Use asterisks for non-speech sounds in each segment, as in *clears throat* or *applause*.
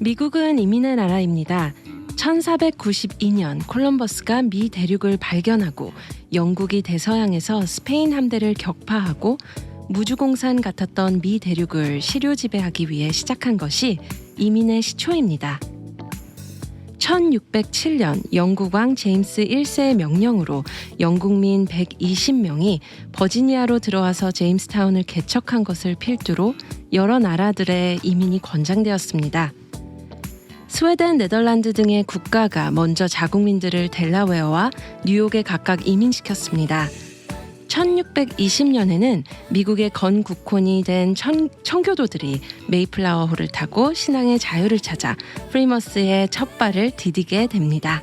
미국은 이민의 나라입니다. 1492년 콜럼버스가 미 대륙을 발견하고 영국이 대서양에서 스페인 함대를 격파하고 무주공산 같았던 미 대륙을 시료 지배하기 위해 시작한 것이 이민의 시초입니다. 1607년 영국 왕 제임스 1세의 명령으로 영국민 120명이 버지니아로 들어와서 제임스타운을 개척한 것을 필두로 여러 나라들의 이민이 권장되었습니다. 스웨덴, 네덜란드 등의 국가가 먼저 자국민들을 델라웨어와 뉴욕에 각각 이민시켰습니다. 1620년에는 미국의 건국혼이 된 천, 청교도들이 메이플라워호를 타고 신앙의 자유를 찾아 프리머스의 첫 발을 디디게 됩니다.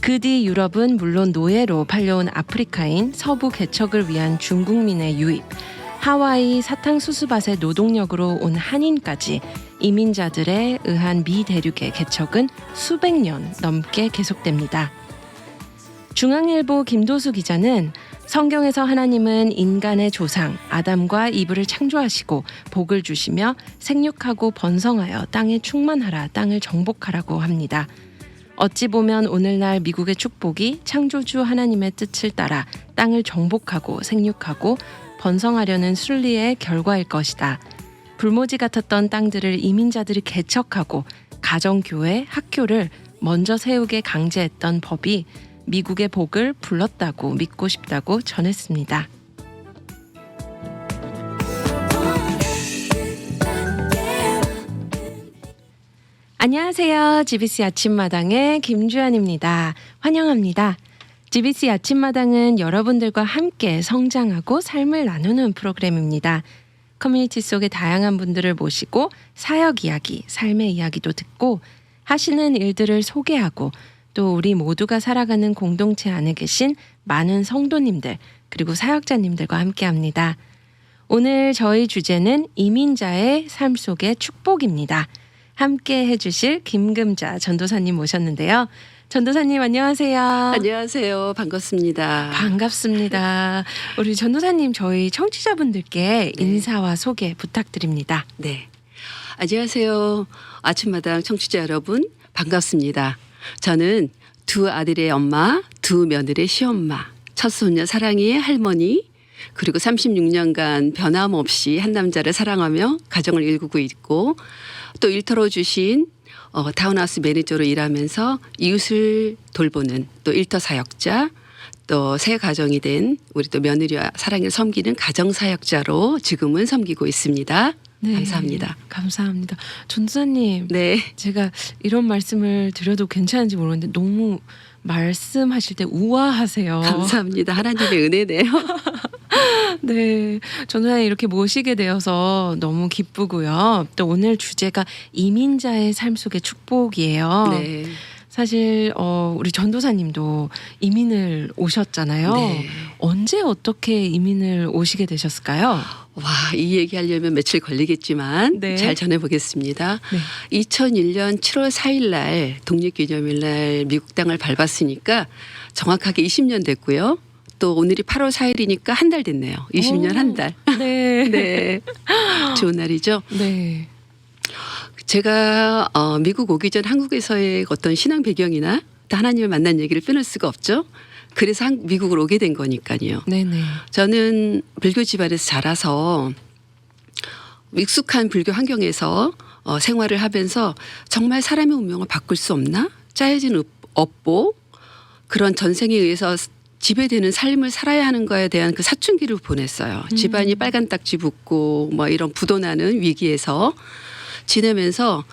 그 뒤 유럽은 물론 노예로 팔려온 아프리카인 서부 개척을 위한 중국민의 유입, 하와이 사탕수수밭의 노동력으로 온 한인까지 이민자들에 의한 미 대륙의 개척은 수백 년 넘게 계속됩니다. 중앙일보 김도수 기자는 성경에서 하나님은 인간의 조상 아담과 이브를 창조하시고 복을 주시며 생육하고 번성하여 땅에 충만하라 땅을 정복하라고 합니다. 어찌 보면 오늘날 미국의 축복이 창조주 하나님의 뜻을 따라 땅을 정복하고 생육하고 번성하려는 순리의 결과일 것이다. 불모지 같았던 땅들을 이민자들이 개척하고 가정교회, 학교를 먼저 세우게 강제했던 법이 미국의 복을 불렀다고 믿고 싶다고 전했습니다. 안녕하세요. GBC 아침마당의 김주현입니다. 환영합니다. GBC 아침마당은 여러분들과 함께 성장하고 삶을 나누는 프로그램입니다. 커뮤니티 속의 다양한 분들을 모시고 사역 이야기, 삶의 이야기도 듣고 하시는 일들을 소개하고 또 우리 모두가 살아가는 공동체 안에 계신 많은 성도님들 그리고 사역자님들과 함께 합니다. 오늘 저희 주제는 이민자의 삶 속의 축복입니다. 함께 해주실 김금자 전도사님 모셨는데요. 전도사님 안녕하세요. 안녕하세요. 반갑습니다. 반갑습니다. 우리 전도사님 저희 청취자분들께 네. 인사와 소개 부탁드립니다. 네. 안녕하세요. 아침마당 청취자 여러분 반갑습니다. 저는 두 아들의 엄마, 두 며느리의 시엄마, 첫 손녀 사랑이의 할머니, 그리고 36년간 변함없이 한 남자를 사랑하며 가정을 일구고 있고 또 일터로 주신 어, 타운하우스 매니저로 일하면서 이웃을 돌보는 또 일터 사역자 또 새 가정이 된 우리 또 며느리와 사랑을 섬기는 가정 사역자로 지금은 섬기고 있습니다. 네. 감사합니다. 감사합니다. 전도사님 네. 제가 이런 말씀을 드려도 괜찮은지 모르겠는데 너무 말씀하실 때 우아하세요. 감사합니다. 하나님의 은혜네요. *laughs* 네, 전도사님 이렇게 모시게 되어서 너무 기쁘고요. 또 오늘 주제가 이민자의 삶 속의 축복이에요. 네. 사실 어, 우리 전도사님도 이민을 오셨잖아요. 네. 언제 어떻게 이민을 오시게 되셨을까요? 와, 이 얘기 하려면 며칠 걸리겠지만 네. 잘 전해보겠습니다. 네. 2001년 7월 4일 날 독립기념일 날 미국 땅을 밟았으니까 정확하게 20년 됐고요. 또 오늘이 8월 4일이니까 한 달 됐네요. 20년 오. 한 달. 네. *laughs* 네. 좋은 날이죠. 네. 제가 어, 미국 오기 전 한국에서의 어떤 신앙 배경이나 또 하나님을 만난 얘기를 빼놓을 수가 없죠. 그래서 한, 미국을 오게 된 거니까요. 네네. 저는 불교 집안에서 자라서 익숙한 불교 환경에서 어, 생활을 하면서 정말 사람의 운명을 바꿀 수 없나? 짜여진 업- 업보 그런 전생에 의해서 지배되는 삶을 살아야 하는 거에 대한 그 사춘기를 보냈어요. 음. 집안이 빨간 딱지 붙고 뭐 이런 부도나는 위기에서 지내면서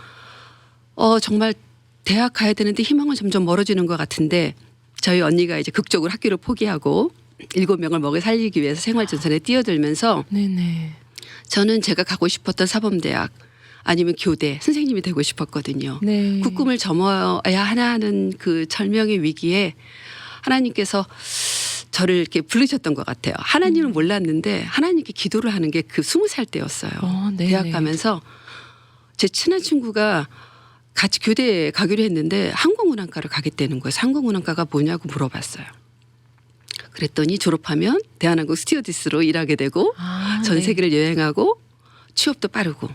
어 정말 대학 가야 되는데 희망은 점점 멀어지는 것 같은데 저희 언니가 이제 극적으로 학교를 포기하고 일곱 명을 먹여 살리기 위해서 생활 전선에 뛰어들면서 네네. 저는 제가 가고 싶었던 사범대학 아니면 교대 선생님이 되고 싶었거든요. 네. 그 꿈을 접어야 하나 하는 그 절명의 위기에 하나님께서 저를 이렇게 부르셨던 것 같아요. 하나님은 음. 몰랐는데 하나님께 기도를 하는 게 그 스무 살 때였어요. 어. 대학 가면서 제 친한 친구가 같이 교대에 가기로 했는데 항공운항과를 가겠다는 거예요. 항공운항과가 뭐냐고 물어봤어요. 그랬더니 졸업하면 대한항공 스튜어디스로 일하게 되고 아, 전 네. 세계를 여행하고 취업도 빠르고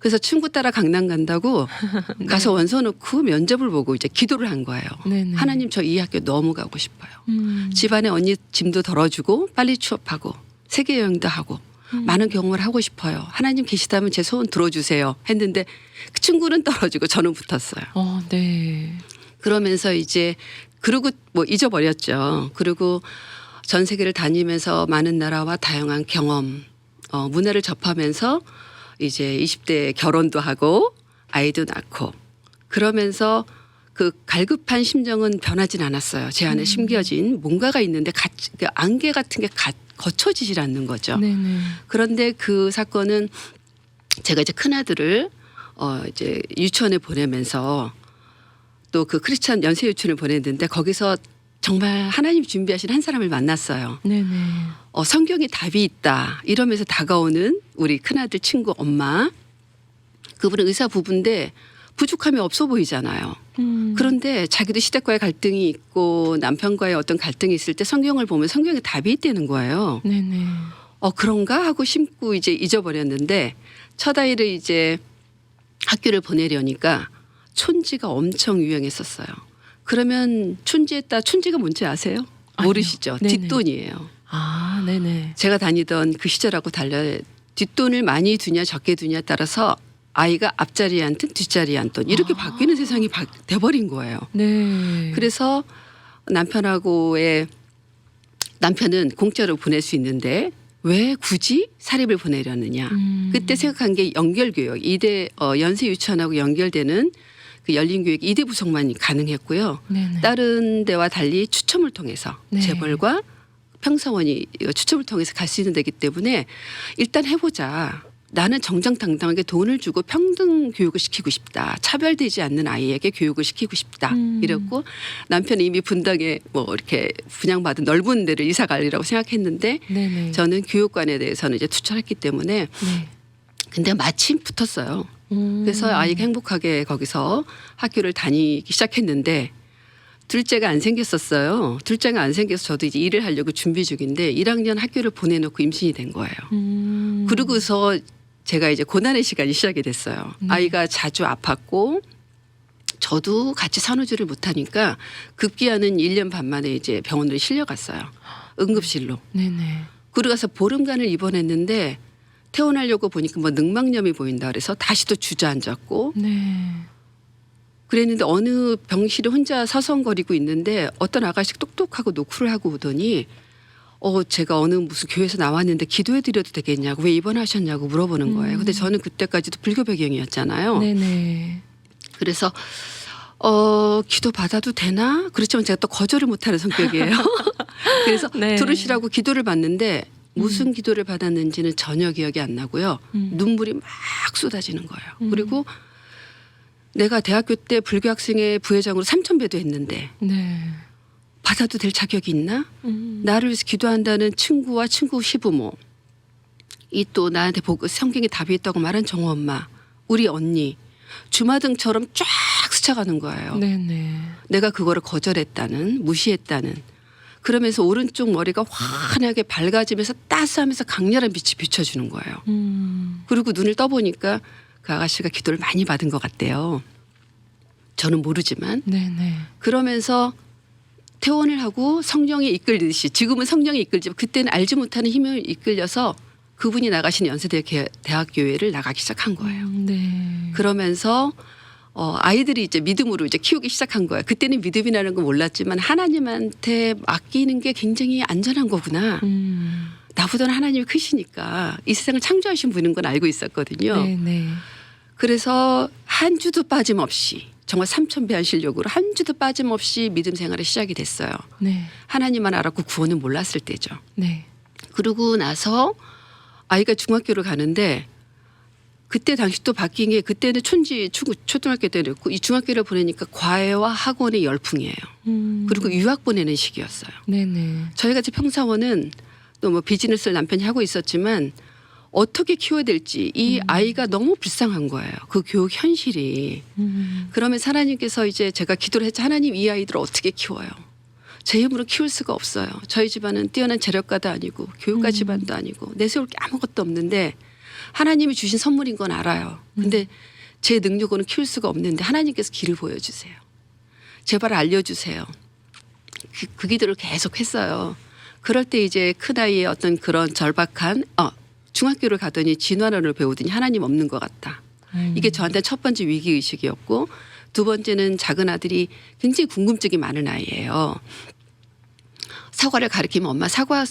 그래서 친구 따라 강남 간다고 *laughs* 가서 원서 넣고 면접을 보고 이제 기도를 한 거예요. 네네. 하나님 저 이 학교 너무 가고 싶어요. 음. 집안에 언니 짐도 덜어주고 빨리 취업하고 세계 여행도 하고 음. 많은 경험을 하고 싶어요. 하나님 계시다면 제 소원 들어주세요. 했는데 그 친구는 떨어지고 저는 붙었어요. 어, 네. 그러면서 이제 그러고 뭐 잊어버렸죠. 그리고 전 세계를 다니면서 많은 나라와 다양한 경험, 어, 문화를 접하면서 이제 20대 결혼도 하고 아이도 낳고 그러면서 그 갈급한 심정은 변하진 않았어요. 제 안에 심겨진 뭔가가 있는데 가, 그 안개 같은 게 가, 거쳐지질 않는 거죠. 네네. 그런데 그 사건은 제가 이제 큰 아들을 어 이제 유치원에 보내면서 또 그 크리스찬 연세 유치원을 보냈는데 거기서 정말 하나님 준비하신 한 사람을 만났어요. 네네. 어 성경에 답이 있다 이러면서 다가오는 우리 큰 아들 친구 엄마 그분은 의사 부부인데 부족함이 없어 보이잖아요. 음. 그런데 자기도 시댁과의 갈등이 있고 남편과의 어떤 갈등이 있을 때 성경을 보면 성경에 답이 있다는 거예요. 네네. 어 그런가 하고 심고 이제 잊어버렸는데 첫 아이를 이제 학교를 보내려니까 촌지가 엄청 유행했었어요. 그러면 촌지했다 촌지가 뭔지 아세요? 모르시죠? 네네. 뒷돈이에요. 아, 네네. 제가 다니던 그 시절하고 달라 뒷돈을 많이 두냐 적게 두냐에 따라서 아이가 앞자리에 앉든 뒷자리에 앉든 이렇게 아. 바뀌는 세상이 바, 돼버린 거예요. 네. 그래서 남편하고의 남편은 공짜로 보낼 수 있는데 왜 굳이 사립을 보내려느냐. 음. 그때 생각한 게 연결교육 이대 어, 연세 유치원하고 연결되는 그 열린 교육 이대 부속만 가능했고요. 네네. 다른 데와 달리 추첨을 통해서 네. 재벌과 평사원이 추첨을 통해서 갈 수 있는 데기 때문에 일단 해보자. 나는 정정당당하게 돈을 주고 평등 교육을 시키고 싶다. 차별되지 않는 아이에게 교육을 시키고 싶다. 음. 이랬고 남편이 이미 분당에 뭐 이렇게 분양받은 넓은 데를 이사 가리라고 생각했는데 네네. 저는 교육관에 대해서는 이제 투철했기 때문에 네. 근데 마침 붙었어요. 음. 그래서 아이가 행복하게 거기서 학교를 다니기 시작했는데 둘째가 안 생겼었어요. 둘째가 안 생겨서 저도 이제 일을 하려고 준비 중인데 1학년 학교를 보내놓고 임신이 된 거예요. 음. 그러고서 제가 이제 고난의 시간이 시작이 됐어요. 네. 아이가 자주 아팠고 저도 같이 산후조리를 못하니까 급기야는 1년 반 만에 이제 병원으로 실려갔어요. 응급실로. 네네. 그러고서 보름간을 입원했는데 퇴원하려고 보니까 뭐 늑막염이 보인다 그래서 다시 또 주저앉았고 네. 그랬는데 어느 병실에 혼자 서성거리고 있는데 어떤 아가씨 똑똑하고 노크를 하고 오더니 어 제가 어느 무슨 교회에서 나왔는데 기도해 드려도 되겠냐고 왜 입원하셨냐고 물어보는 거예요. 근데 저는 그때까지도 불교 배경이었잖아요. 네네. 그래서 어 기도 받아도 되나? 그렇지만 제가 또 거절을 못하는 성격이에요. *laughs* 그래서 네. 들으시라고 기도를 받는데 무슨 기도를 받았는지는 전혀 기억이 안 나고요. 음. 눈물이 막 쏟아지는 거예요. 음. 그리고 내가 대학교 때 불교 학생회 부회장으로 삼천 배도 했는데 네. 받아도 될 자격이 있나? 음. 나를 위해서 기도한다는 친구와 친구 시부모 이 또 나한테 보고 성경에 답이 있다고 말한 정호 엄마 우리 언니 주마등처럼 쫙 스쳐가는 거예요. 네네. 내가 그거를 거절했다는 무시했다는 그러면서 오른쪽 머리가 환하게 밝아지면서 따스하면서 강렬한 빛이 비춰주는 거예요. 음. 그리고 눈을 떠보니까 그 아가씨가 기도를 많이 받은 것 같대요. 저는 모르지만 네네. 그러면서 퇴원을 하고 성령에 이끌듯이 지금은 성령에 이끌지만 그때는 알지 못하는 힘을 이끌려서 그분이 나가신 연세대 개- 대학교회를 나가기 시작한 거예요. 음, 네. 그러면서 어, 아이들이 이제 믿음으로 이제 키우기 시작한 거예요. 그때는 믿음이라는 건 몰랐지만 하나님한테 맡기는 게 굉장히 안전한 거구나. 음. 나보다는 하나님이 크시니까 이 세상을 창조하신 분인 건 알고 있었거든요. 네 네. 그래서 한 주도 빠짐없이 정말 삼천배한 실력으로 한 주도 빠짐없이 믿음 생활이 시작이 됐어요. 네. 하나님만 알았고 구원은 몰랐을 때죠. 네. 그러고 나서 아이가 중학교를 가는데 그때 당시 또 바뀐 게 그때는 촌지 초- 초등학교 때였고 이 중학교를 보내니까 과외와 학원의 열풍이에요. 음. 그리고 유학 보내는 시기였어요. 네네. 저희 같이 평사원은 또 뭐 비즈니스를 남편이 하고 있었지만 어떻게 키워야 될지 이 아이가 너무 불쌍한 거예요. 그 교육 현실이. 음. 그러면 하나님께서 이제 제가 기도를 했죠. 하나님 이 아이들을 어떻게 키워요? 제 힘으로 키울 수가 없어요. 저희 집안은 뛰어난 재력가도 아니고 교육가 음. 집안도 아니고 내세울 게 아무것도 없는데 하나님이 주신 선물인 건 알아요. 근데 제 능력으로는 키울 수가 없는데 하나님께서 길을 보여주세요. 제발 알려주세요. 그, 그 기도를 계속 했어요. 그럴 때 이제 큰 아이의 어떤 그런 절박한 어, 중학교를 가더니 진화론을 배우더니 하나님 없는 것 같다. 음. 이게 저한테 첫 번째 위기 의식이었고 두 번째는 작은 아들이 굉장히 궁금증이 많은 아이예요. 사과를 가리키면 엄마 사과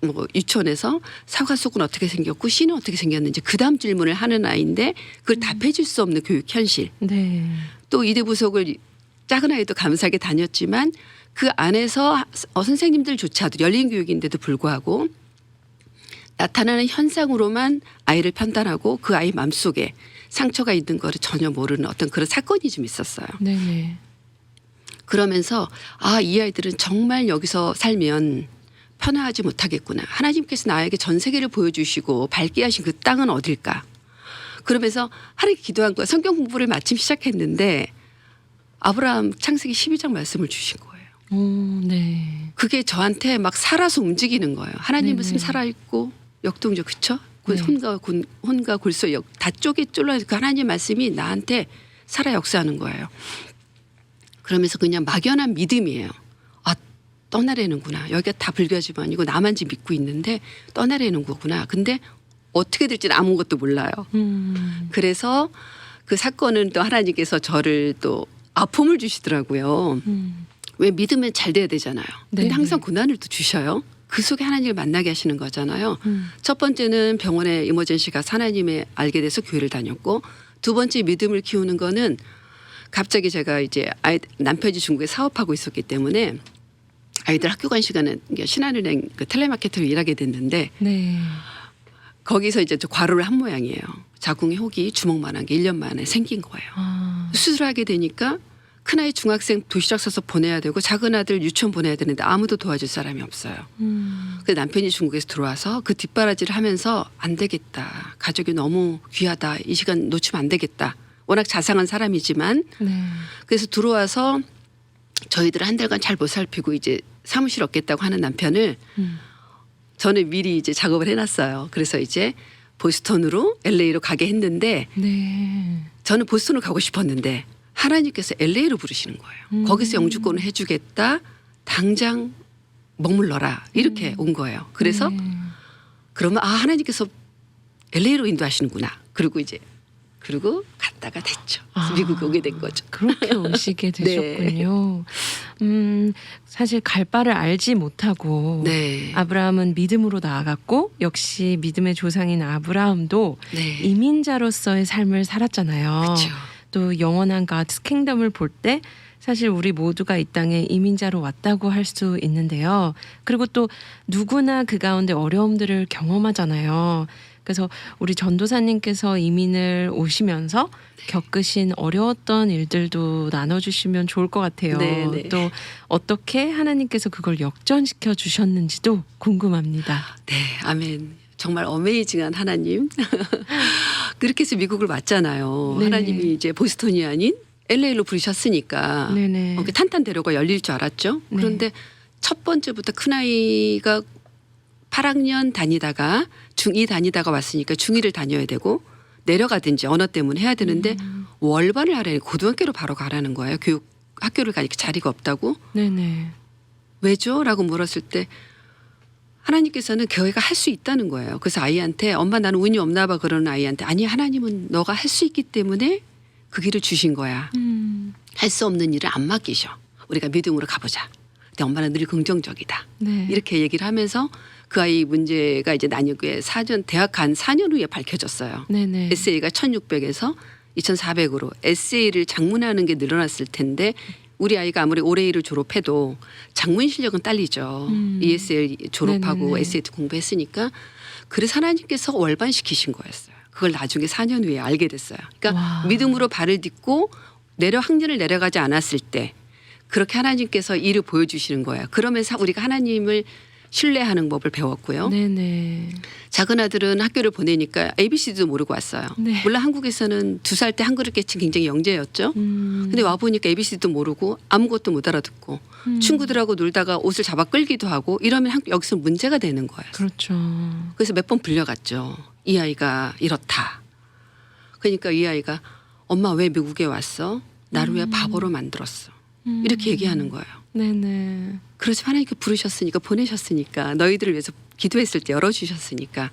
뭐 유치원에서 사과 속은 어떻게 생겼고 씨는 어떻게 생겼는지 그 다음 질문을 하는 아이인데 그걸 답해줄 수 없는 교육 현실. 네. 또 이대 부속을 작은 아이도 감사하게 다녔지만 그 안에서 어, 선생님들조차도 열린 교육인데도 불구하고 나타나는 현상으로만 아이를 판단하고 그 아이 마음속에 상처가 있는 거를 전혀 모르는 어떤 그런 사건이 좀 있었어요. 네네. 그러면서 아, 이 아이들은 정말 여기서 살면 편하지 못하겠구나. 하나님께서 나에게 전 세계를 보여주시고 밝게 하신 그 땅은 어딜까? 그러면서 하루에 기도한 거야. 성경 공부를 마침 시작했는데 아브라함 창세기 12장 말씀을 주신 거예요. 오, 네. 그게 저한테 막 살아서 움직이는 거예요. 하나님. 말씀 살아있고 역동적 그쵸? 그 네. 혼과 곤, 혼과 골소 역다 쪼개 쫄라 그 하나님 말씀이 나한테 살아 역사하는 거예요. 그러면서 그냥 막연한 믿음이에요. 아 떠나려는구나. 여기가 다 불교 집안이고 나만 지금 믿고 있는데 떠나려는 거구나. 근데 어떻게 될지는 아무것도 몰라요. 음. 그래서 그 사건은 또 하나님께서 저를 또 아픔을 주시더라고요. 음. 왜 믿으면 잘 돼야 되잖아요. 근데 네네. 항상 고난을 또 주셔요. 그 속에 하나님을 만나게 하시는 거잖아요. 음. 첫 번째는 병원에 이머전시가 하나님의 알게 돼서 교회를 다녔고 두 번째 믿음을 키우는 거는 갑자기 제가 이제 아이 남편이 중국에 사업하고 있었기 때문에 아이들 학교 간 시간에 신한은행 그 텔레마케터로 일하게 됐는데 네. 거기서 이제 저 과로를 한 모양이에요. 자궁의 혹이 주먹만한 게 1년 만에 생긴 거예요. 아. 수술하게 되니까 큰아이 중학생 도시락 싸서 보내야 되고 작은 아들 유치원 보내야 되는데 아무도 도와줄 사람이 없어요. 음. 그 남편이 중국에서 들어와서 그 뒷바라지를 하면서 안 되겠다. 가족이 너무 귀하다. 이 시간 놓치면 안 되겠다. 워낙 자상한 사람이지만 네. 그래서 들어와서 저희들 한 달간 잘 못 살피고 이제 사무실 얻겠다고 하는 남편을 음. 저는 미리 이제 작업을 해놨어요. 그래서 이제 보스턴으로 LA로 가게 했는데 네. 저는 보스턴을 가고 싶었는데 하나님께서 LA로 부르시는 거예요. 음. 거기서 영주권을 해주겠다. 당장 머물러라. 이렇게 온 거예요. 그래서 네. 그러면 아 하나님께서 LA로 인도하시는구나. 그리고 이제 그리고 갔다가 됐죠. 아. 미국에 오게 된 거죠. 그렇게 *laughs* 오시게 네. 되셨군요. 음, 사실 갈 바를 알지 못하고 네. 아브라함은 믿음으로 나아갔고 역시 믿음의 조상인 아브라함도 네. 이민자로서의 삶을 살았잖아요. 그렇죠. 또 영원한 가드 킹덤을 볼 때 사실 우리 모두가 이 땅에 이민자로 왔다고 할 수 있는데요. 그리고 또 누구나 그 가운데 어려움들을 경험하잖아요. 그래서 우리 전도사님께서 이민을 오시면서 네. 겪으신 어려웠던 일들도 나눠주시면 좋을 것 같아요. 네, 네. 또 어떻게 하나님께서 그걸 역전시켜 주셨는지도 궁금합니다. 네, 아멘. 정말 어메이징한 하나님. *laughs* 그렇게 해서 미국을 왔잖아요. 네네. 하나님이 이제 보스턴이 아닌 LA로 부르셨으니까 네네. 어, 그 탄탄대로가 열릴 줄 알았죠. 네. 그런데 첫 번째부터 큰아이가 8학년 다니다가 중2 다니다가 왔으니까 중2를 다녀야 되고 내려가든지 언어 때문에 해야 되는데 음. 월반을 하라니 고등학교로 바로 가라는 거예요. 교육 학교를 가니까 자리가 없다고. 네네. 왜죠? 라고 물었을 때 하나님께서는 교회가 할 수 있다는 거예요. 그래서 아이한테 엄마 나는 운이 없나 봐 그러는 아이한테 아니 하나님은 너가 할 수 있기 때문에 그 길을 주신 거야. 음. 할수 없는 일을 안 맡기셔. 우리가 믿음으로 가보자. 근데 엄마는 늘 긍정적이다. 네. 이렇게 얘기를 하면서 그 아이 문제가 이제 난이도에 4년 대학 간 4년 후에 밝혀졌어요. 네네. 에세이가 1600에서 2400으로 에세이를 장문하는 게 늘어났을 텐데 우리 아이가 아무리 올해 일을 졸업해도 장문 실력은 딸리죠. 음. ESL 졸업하고 네네네. 에세이도 공부했으니까 그래서 하나님께서 월반시키신 거였어요. 그걸 나중에 4년 후에 알게 됐어요. 그러니까 와. 믿음으로 발을 딛고 내려 학년을 내려가지 않았을 때 그렇게 하나님께서 일을 보여주시는 거예요. 그러면서 우리가 하나님을 신뢰하는 법을 배웠고요. 네네. 작은 아들은 학교를 보내니까 ABC도 모르고 왔어요. 네. 물론 한국에서는 두 살 때 한글을 깨친 굉장히 영재였죠. 음. 근데 와 보니까 ABC도 모르고 아무것도 못 알아듣고 음. 친구들하고 놀다가 옷을 잡아 끌기도 하고 이러면 한- 여기서 문제가 되는 거예요. 그렇죠. 그래서 몇 번 불려갔죠. 이 아이가 이렇다. 그러니까 이 아이가 엄마 왜 미국에 왔어? 나를 왜 바보로 만들었어? 이렇게 얘기하는 거예요. 네네. 그렇지만 하나님께 부르셨으니까 보내셨으니까 너희들을 위해서 기도했을 때 열어주셨으니까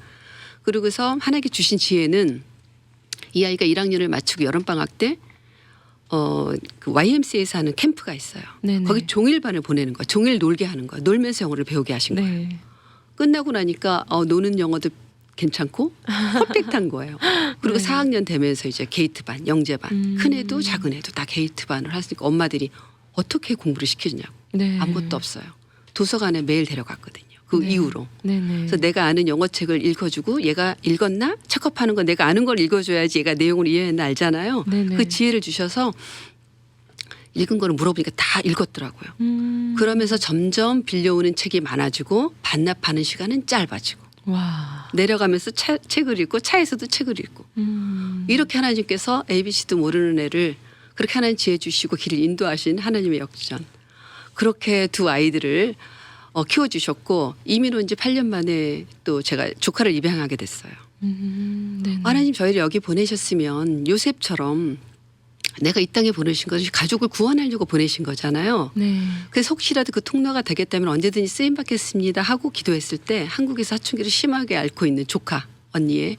그러고서 하나님께 주신 지혜는 이 아이가 1학년을 마치고 여름 방학 때 어, 그 YMCA에서 하는 캠프가 있어요. 네네. 거기 종일반을 보내는 거야. 종일 놀게 하는 거야. 놀면서 영어를 배우게 하신 거예요. 네. 끝나고 나니까 어, 노는 영어도 괜찮고 퍼펙트한 거예요. 그리고 *laughs* 네. 4학년 되면서 이제 게이트 반, 영재 반, 음. 큰 애도 작은 애도 다 게이트 반을 하시니까 엄마들이 어떻게 공부를 시키느냐고 네. 아무것도 없어요. 도서관에 매일 데려갔거든요. 그 네. 이후로. 네네. 그래서 내가 아는 영어 책을 읽어주고 얘가 읽었나 체크업하는 건 내가 아는 걸 읽어줘야지 얘가 내용을 이해했나 알잖아요. 네네. 그 지혜를 주셔서 읽은 거를 물어보니까 다 읽었더라고요. 음. 그러면서 점점 빌려오는 책이 많아지고 반납하는 시간은 짧아지고 와. 내려가면서 차- 책을 읽고 차에서도 책을 읽고 음. 이렇게 하나님께서 ABC도 모르는 애를 그렇게 하나님 지혜 주시고 길을 인도하신 하나님의 역전 그렇게 두 아이들을 어, 키워주셨고 이민 온 지 8년 만에 또 제가 조카를 입양하게 됐어요. 음. 네네. 하나님 저희를 여기 보내셨으면 요셉처럼 내가 이 땅에 보내신 것이 가족을 구원하려고 보내신 거잖아요. 네. 그래서 혹시라도 그 통로가 되겠다면 언제든지 쓰임 받겠습니다 하고 기도했을 때 한국에서 사춘기를 심하게 앓고 있는 조카 언니의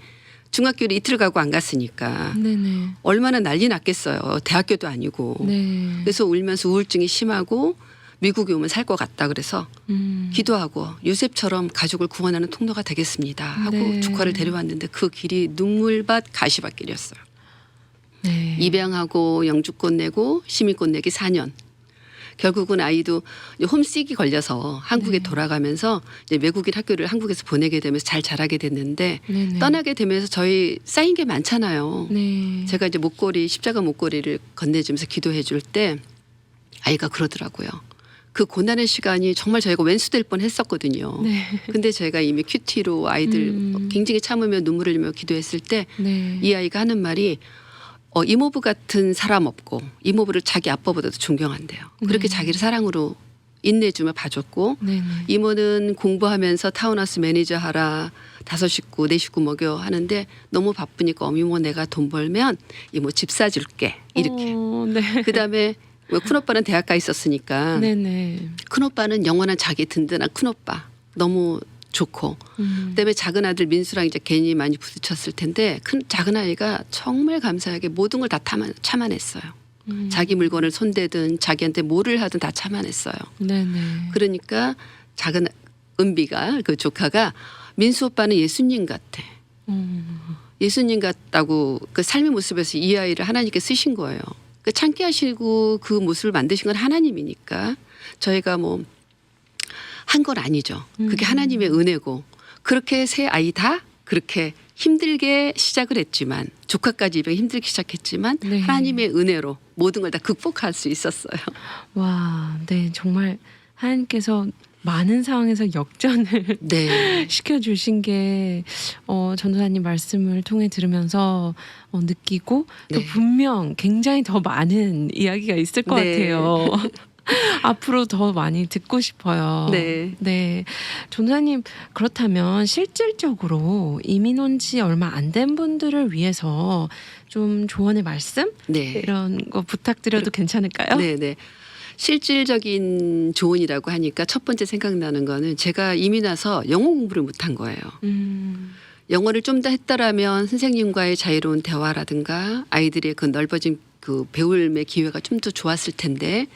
중학교를 이틀 가고 안 갔으니까 네네. 얼마나 난리 났겠어요. 대학교도 아니고. 네. 그래서 울면서 우울증이 심하고 미국에 오면 살 것 같다 그래서 음. 기도하고 요셉처럼 가족을 구원하는 통로가 되겠습니다 하고 네. 조카를 데려왔는데 그 길이 눈물밭 가시밭길이었어요. 네. 입양하고 영주권 내고 시민권 내기 4년. 결국은 아이도 홈식이 걸려서 한국에 네. 돌아가면서 이제 외국인 학교를 한국에서 보내게 되면서 잘 자라게 됐는데 네네. 떠나게 되면서 저희 쌓인 게 많잖아요. 네. 제가 이제 목걸이 십자가 목걸이를 건네주면서 기도해 줄 때 아이가 그러더라고요. 그 고난의 시간이 정말 저희가 왼수될 뻔 했었거든요. 네. 근데 제가 이미 큐티로 아이들 음. 굉장히 참으며 눈물을 흘리며 기도했을 때 네. 이 아이가 하는 말이 어, 이모부 같은 사람 없고 이모부를 자기 아빠보다도 존경한대요. 그렇게 네. 자기를 사랑으로 인내주며 봐줬고 네네. 이모는 공부하면서 타운하우스 매니저 하라 다섯 식구 네 식구 먹여 하는데 너무 바쁘니까 어미모 내가 돈 벌면 이모 집 사줄게 이렇게 어, 네. 그다음에 왜 큰 오빠는 대학 가 있었으니까 네네. 큰 오빠는 영원한 자기 든든한 큰 오빠 너무 좋고 음. 그다음에 작은 아들 민수랑 이제 괜히 많이 부딪혔을 텐데 큰 작은 아이가 정말 감사하게 모든 걸 다 참아냈어요. 음. 자기 물건을 손대든 자기한테 뭐를 하든 다 참아냈어요. 네네. 그러니까 작은 은비가 그 조카가 민수 오빠는 예수님 같아. 음. 예수님 같다고 그 삶의 모습에서 이 아이를 하나님께 쓰신 거예요. 그 참게 하시고 그 모습을 만드신 건 하나님이니까 저희가 뭐 한 건 아니죠. 그게 음. 하나님의 은혜고 그렇게 세 아이 다 그렇게 힘들게 시작을 했지만 조카까지 입양 힘들게 시작했지만 네. 하나님의 은혜로 모든 걸 다 극복할 수 있었어요. *laughs* 와, 네 정말 하나님께서 많은 상황에서 역전을 *laughs* 네. 시켜주신 게 어, 전도사님 말씀을 통해 들으면서 어, 느끼고 또 네. 분명 굉장히 더 많은 이야기가 있을 것 네. 같아요. *laughs* *laughs* 앞으로 더 많이 듣고 싶어요. 네. 네. 전도사님 그렇다면 실질적으로 이민 온 지 얼마 안 된 분들을 위해서 좀 조언의 말씀 네. 이런 거 부탁드려도 괜찮을까요? 네, 네. 실질적인 조언이라고 하니까 첫 번째 생각나는 거는 제가 이민 와서 영어 공부를 못한 거예요. 음. 영어를 좀 더 했더라면 선생님과의 자유로운 대화라든가 아이들의 그 넓어진 그 배움의 기회가 좀 더 좋았을 텐데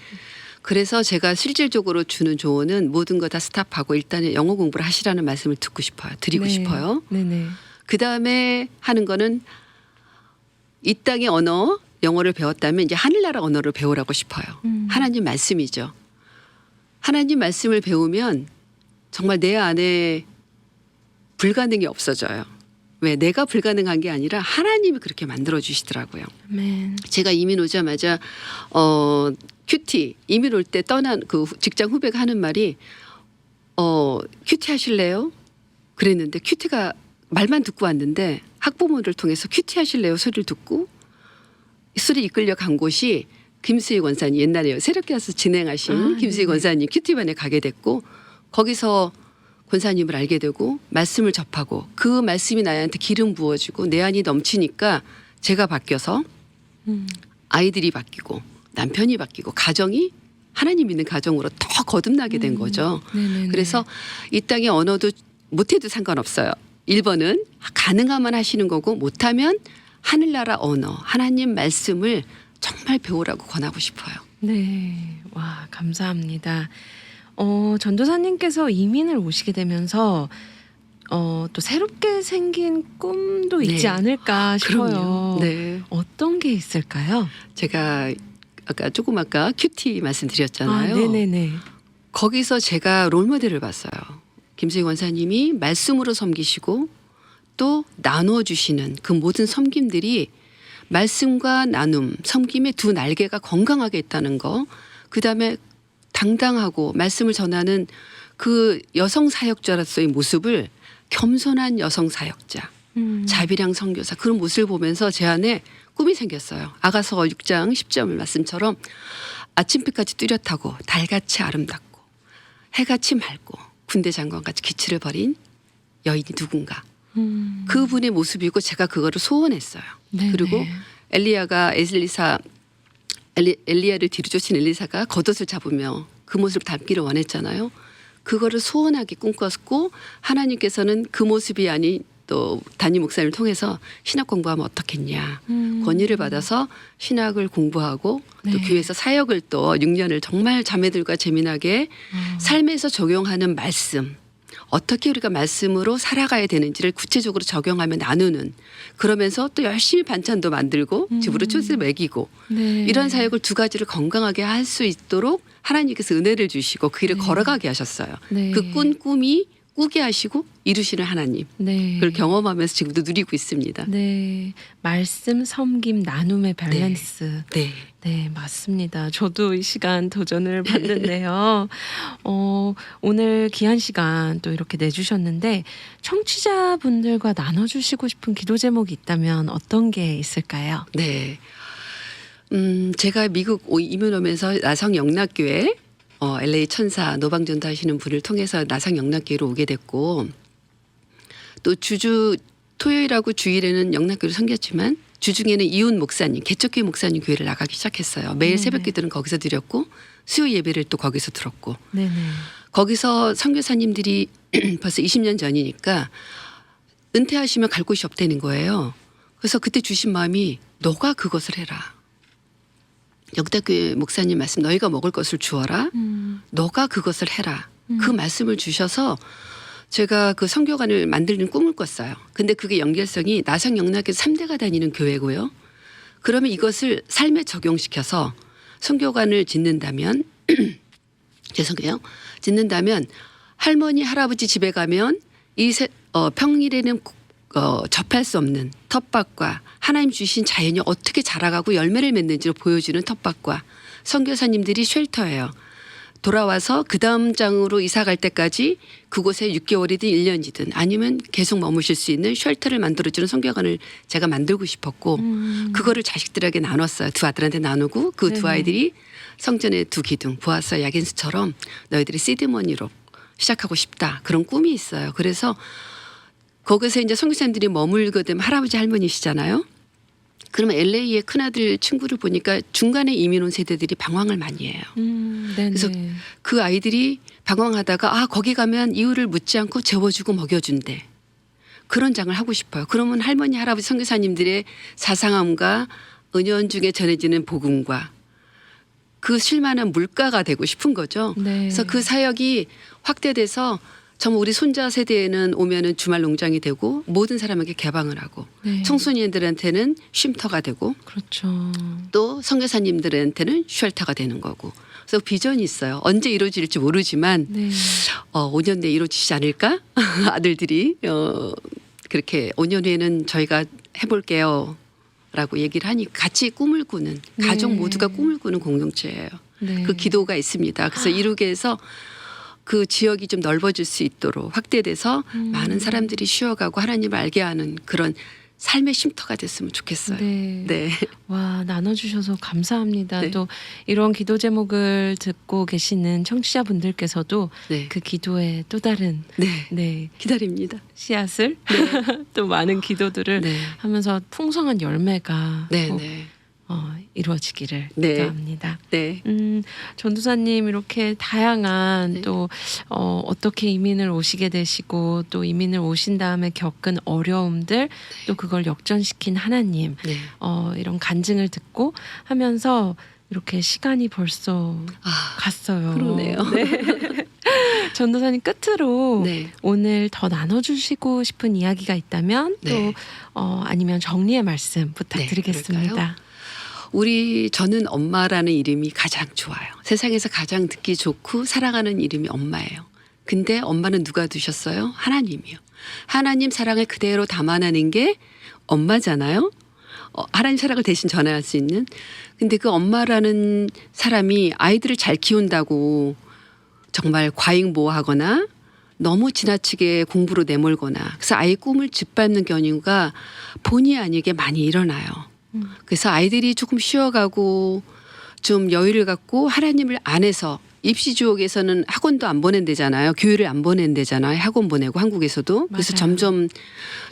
그래서 제가 실질적으로 주는 조언은 모든 거 다 스탑하고 일단은 영어 공부를 하시라는 말씀을 듣고 싶어요. 드리고 네. 싶어요. 네네. 그 다음에 하는 거는 이 땅의 언어 영어를 배웠다면 이제 하늘나라 언어를 배우라고 싶어요. 음. 하나님 말씀이죠. 하나님 말씀을 배우면 정말 내 안에 불가능이 없어져요. 왜 내가 불가능한 게 아니라 하나님이 그렇게 만들어 주시더라고요. 아멘. 제가 이민 오자마자 어 큐티 이민 올 때 떠난 그 후- 직장 후배가 하는 말이 어 큐티 하실래요? 그랬는데 큐티가 말만 듣고 왔는데 학부모를 통해서 큐티 하실래요 소리를 듣고 이 소리 이끌려 간 곳이 김수희 권사님 옛날에 새롭게 와서 진행하신 아, 김수희 네네. 권사님 큐티반에 가게 됐고 거기서 권사님을 알게 되고 말씀을 접하고 그 말씀이 나한테 기름 부어지고 내 안이 넘치니까 제가 바뀌어서 음. 아이들이 바뀌고 남편이 바뀌고 가정이 하나님 있는 가정으로 더 거듭나게 된 거죠. 네네네. 그래서 이 땅의 언어도 못해도 상관없어요. 1번은 가능하면 하시는 거고 못하면 하늘나라 언어, 하나님 말씀을 정말 배우라고 권하고 싶어요. 네, 와 감사합니다. 어, 전도사님께서 이민을 오시게 되면서 어, 또 새롭게 생긴 꿈도 있지 네. 않을까 싶어요. 그럼요. 네. 어떤 게 있을까요? 제가 아까 조금 아까 큐티 말씀드렸잖아요. 아, 네네네. 거기서 제가 롤모델을 봤어요. 김수희 원사님이 말씀으로 섬기시고 또 나눠 주시는 그 모든 섬김들이 말씀과 나눔, 섬김의 두 날개가 건강하게 있다는 거. 그 다음에 당당하고 말씀을 전하는 그 여성 사역자로서의 모습을 겸손한 여성 사역자, 음. 자비량 선교사 그런 모습을 보면서 제 안에 꿈이 생겼어요. 아가서 6장 10절 말씀처럼 아침빛까지 뚜렷하고 달같이 아름답고 해같이 맑고 군대 장관같이 기치를 벌인 여인이 누군가 음. 그분의 모습이고 제가 그거를 소원했어요. 네네. 그리고 엘리야가 엘리사 엘리, 엘리야를 뒤로 쫓은 엘리사가 겉옷을 잡으며 그 모습을 담기를 원했잖아요. 그거를 소원하게 꿈꿨고 하나님께서는 그 모습이 아닌 또 담임 목사님을 통해서 신학 공부하면 어떻겠냐 음. 권위를 받아서 신학을 공부하고 또 네. 교회에서 사역을 또 6년을 정말 자매들과 재미나게 어. 삶에서 적용하는 말씀 어떻게 우리가 말씀으로 살아가야 되는지를 구체적으로 적용하며 나누는 그러면서 또 열심히 반찬도 만들고 음. 집으로 초스 먹이고 네. 이런 사역을 두 가지를 건강하게 할 수 있도록 하나님께서 은혜를 주시고 그 길을 네. 걸어가게 하셨어요. 네. 그꾼 꿈이 꾸게 하시고 이루시는 하나님 네. 그걸 경험하면서 지금도 누리고 있습니다. 네. 말씀, 섬김, 나눔의 밸런스. 네. 네, 맞습니다. 저도 이 시간 도전을 받는데요. *laughs* 어, 오늘 귀한 시간 또 이렇게 내주셨는데, 청취자분들과 나눠주시고 싶은 기도 제목이 있다면 어떤 게 있을까요? 네. 음, 제가 미국 오- 이민 오면서 나성 영락교회 어, LA 천사 노방전도 하시는 분을 통해서 나성 영락교회로 오게 됐고 또 주주 토요일하고 주일에는 영락교회를 섬겼지만 주중에는 이훈 목사님 개척교회 목사님 교회를 나가기 시작했어요. 매일 네네. 새벽 기도는 거기서 드렸고 수요 예배를 또 거기서 들었고 네네. 거기서 선교사님들이 *clears throat* 벌써 20년 전이니까 은퇴하시면 갈 곳이 없다는 거예요. 그래서 그때 주신 마음이 너가 그것을 해라. 영탁교회 목사님 말씀 너희가 먹을 것을 주어라. 음, 너가 그것을 해라. 음. 그 말씀을 주셔서 제가 그 성교관을 만드는 꿈을 꿨어요. 근데 그게 연결성이 나성 영락에서 3대가 다니는 교회고요. 그러면 이것을 삶에 적용시켜서 성교관을 짓는다면 *clears throat* 죄송해요. 짓는다면 할머니 할아버지 집에 가면 이 세, 어, 평일에는 어, 접할 수 없는 텃밭과 하나님 주신 자연이 어떻게 자라가고 열매를 맺는지를 보여주는 텃밭과 선교사님들이 쉘터예요. 돌아와서 그 다음 장으로 이사 갈 때까지 그곳에 6개월이든 1년이든 아니면 계속 머무실 수 있는 쉘터를 만들어주는 성교관을 제가 만들고 싶었고 음. 그거를 자식들에게 나눴어요. 두 아들한테 나누고 그두 네네. 아이들이 성전의 두 기둥 보아서 야긴스처럼 너희들이 시드머니로 시작하고 싶다 그런 꿈이 있어요. 그래서 거기서 이제 선교사님들이 머물게 되면 할아버지 할머니시잖아요. 그러면 LA의 큰아들 친구를 보니까 중간에 이민 온 세대들이 방황을 많이 해요. 음. 그래서 그 아이들이 방황하다가 아 거기 가면 이유를 묻지 않고 재워주고 먹여준대. 그런 장을 하고 싶어요. 그러면 할머니 할아버지 선교사님들의 사상함과 은연 중에 전해지는 복음과 그 실만한 물가가 되고 싶은 거죠. 네. 그래서 그 사역이 확대돼서 정말 우리 손자 세대에는 오면은 주말 농장이 되고 모든 사람에게 개방을 하고 네. 청소년들한테는 쉼터가 되고 그렇죠. 또 선교사님들한테는 쉘터가 되는 거고. 그래서 비전이 있어요. 언제 이루어질지 모르지만 네. 어, 5년 내에 이루어지지 않을까? *laughs* 아들들이 어, 그렇게 5년 후에는 저희가 해볼게요. 라고 얘기를 하니 같이 꿈을 꾸는 가족 네. 모두가 꿈을 꾸는 공동체예요. 네. 그 기도가 있습니다. 그래서 이루게 해서 그 지역이 좀 넓어질 수 있도록 확대돼서 음. 많은 사람들이 쉬어가고 하나님을 알게 하는 그런 삶의 쉼터가 됐으면 좋겠어요. 네. 네. 와 나눠주셔서 감사합니다. 네. 또 이런 기도 제목을 듣고 계시는 청취자분들께서도 네. 그 기도에 또 다른 네. 네 기다립니다. 씨앗을 *laughs* 또 많은 기도들을 네. 하면서 풍성한 열매가 네, 꼭, 네. 어, 이루어지기를 네. 기도합니다. 네. 음, 전도사님 이렇게 다양한 네. 또 어, 어떻게 이민을 오시게 되시고 또 이민을 오신 다음에 겪은 어려움들 또 그걸 역전시킨 하나님 네. 어, 이런 간증을 듣고 하면서 이렇게 시간이 벌써 아, 갔어요. 그러네요. 네. *laughs* 전도사님 끝으로 네. 오늘 더 나눠주시고 싶은 이야기가 있다면 네. 또 어, 아니면 정리의 말씀 부탁드리겠습니다. 우리 저는 엄마라는 이름이 가장 좋아요. 세상에서 가장 듣기 좋고 사랑하는 이름이 엄마예요. 근데 엄마는 누가 두셨어요? 하나님이요. 하나님 사랑을 그대로 담아내는 게 엄마잖아요. 어, 하나님 사랑을 대신 전할 수 있는. 근데 그 엄마라는 사람이 아이들을 잘 키운다고 정말 과잉보호하거나 너무 지나치게 공부로 내몰거나 그래서 아이 꿈을 짓밟는 경우가 본의 아니게 많이 일어나요. 음. 그래서 아이들이 조금 쉬어가고 좀 여유를 갖고 하나님을 안에서 입시 주옥에서는 학원도 안 보낸대잖아요. 교회를 안 보낸대잖아요. 학원 보내고 한국에서도. 그래서 맞아요. 점점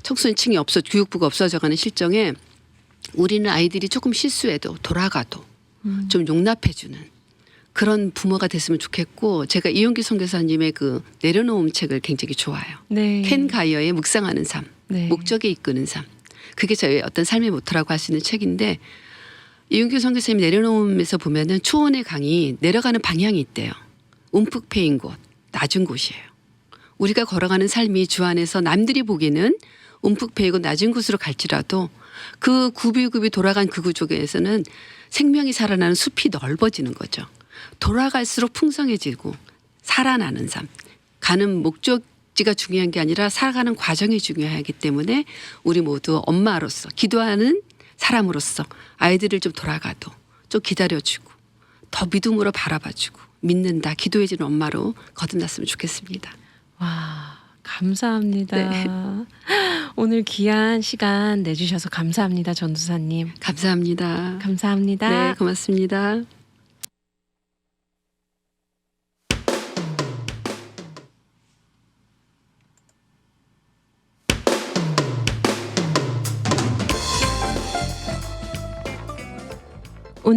청소년층이 없어 교육부가 없어져가는 실정에 우리는 아이들이 조금 실수해도 돌아가도 음. 좀 용납해주는 그런 부모가 됐으면 좋겠고 제가 이용기 선교사님의 그 내려놓음 책을 굉장히 좋아해요. 네. 켄 가이어의 묵상하는 삶, 네. 목적에 이끄는 삶. 그게 저의 어떤 삶의 모토라고 할 수 있는 책인데 이용규 선교사님 내려놓음에서 보면은 초원의 강이 내려가는 방향이 있대요. 움푹 패인 곳, 낮은 곳이에요. 우리가 걸어가는 삶이 주 안에서 남들이 보기에는 움푹 패이고 낮은 곳으로 갈지라도 그 굽이굽이 돌아간 그 구조에서는 생명이 살아나는 숲이 넓어지는 거죠. 돌아갈수록 풍성해지고 살아나는 삶. 가는 목적 지가 중요한 게 아니라 살아가는 과정이 중요하기 때문에 우리 모두 엄마로서 기도하는 사람으로서 아이들을 좀 돌아가도 좀 기다려주고 더 믿음으로 바라봐주고 믿는다 기도해주는 엄마로 거듭났으면 좋겠습니다. 와 감사합니다. 네. *laughs* 오늘 귀한 시간 내주셔서 감사합니다, 전도사님. 감사합니다. 감사합니다. 네, 고맙습니다.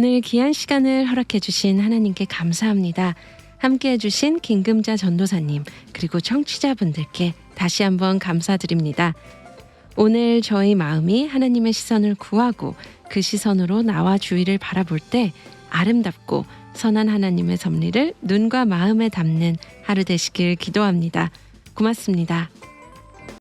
오늘 귀한 시간을 허락해 주신 하나님께 감사합니다. 함께 해주신 김금자 전도사님 그리고 청취자분들께 다시 한번 감사드립니다. 오늘 저희 마음이 하나님의 시선을 구하고 그 시선으로 나와 주위를 바라볼 때 아름답고 선한 하나님의 섭리를 눈과 마음에 담는 하루 되시길 기도합니다. 고맙습니다.